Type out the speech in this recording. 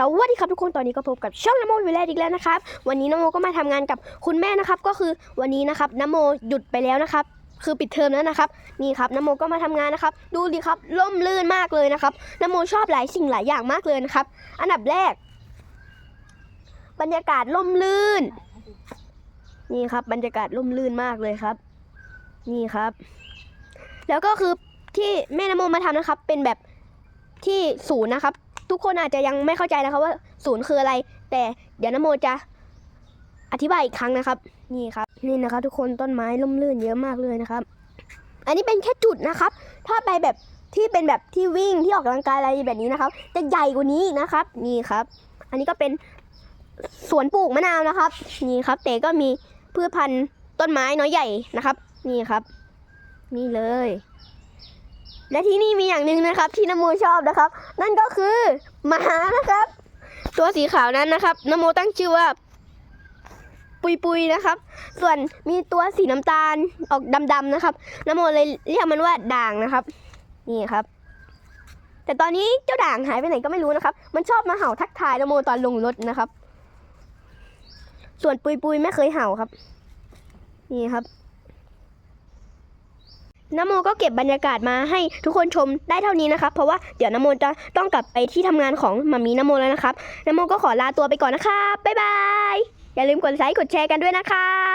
สวัสดีครับทุกคนตอนนี้ก็พบกับช่องนโมวิลเลจอีกแล้วนะครับ วันนี้นโมก็มาทำงานกับคุณแม่นะครับ ก็คือวันนี้นะครับนโมหยุดไปแล้วนะครับ คือปิดเทอมแล้วนะครับ นี่ครับนโมก็มาทำงานนะครับ ดูดิครับร่มรื่นมากเลยนะครับนโมชอบหลายสิ่งหลายอย่างมากเลยนะครับ อันดับแรก บรรยากาศร่มรื่น นี่ครับ บรรยากาศร่มรื่นมากเลยครับ นี่ครับ แล้วก็คือที่แม่นโมมาทำนะครับ เป็นแบบที่ศูนย์นะครับ ทุกคนอาจจะยังไม่เข้าใจนะครับว่าศูนย์คืออะไร แต่เดี๋ยวนโมจะอธิบายอีกครั้งนะครับ นี่ครับ นี่นะครับ ทุกคนต้นไม้ร่มรื่นเยอะมากเลยนะครับ อันนี้เป็นแค่จุดนะครับ ถ้าไปแบบที่เป็นแบบที่วิ่งที่ออกกำลังกายอะไรแบบนี้นะครับ จะใหญ่กว่านี้นะครับ นี่ครับ อันนี้ก็เป็นสวนปลูกมะนาวนะครับ นี่ครับแต่ก็มีพืชพันธุ์ต้นไม้น้อยใหญ่นะครับ นี่ครับ นี่เลย และที่นี่มีอย่างหนึ่งนะครับที่นโมชอบนะครับ นั่นก็คือหมานะครับ ตัวสีขาวนั้นนะครับนโมตั้งชื่อว่า ปุยปุยนะครับ ส่วนมีตัวสีน้ำตาลออกดำๆนะครับนโมเลยเรียกมันว่าด่างนะครับ นี่ครับ แต่ตอนนี้เจ้าด่างหายไปไหนก็ไม่รู้นะครับ มันชอบมาเห่าทักทายนโมตอนลงรถนะครับ ส่วนปุยปุยไม่เคยเห่าครับ นี่ครับ นโมก็เก็บบรรยากาศมาให้ทุกคนชมได้เท่านี้นะครับ เพราะว่าเดี๋ยวนโมจะต้องกลับไปที่ทำงานของมามีนโมแล้วนะครับนโมก็ขอลาตัวไปก่อนนะครับบ๊ายบายอย่าลืมกดไลค์กดแชร์กันด้วยนะครับ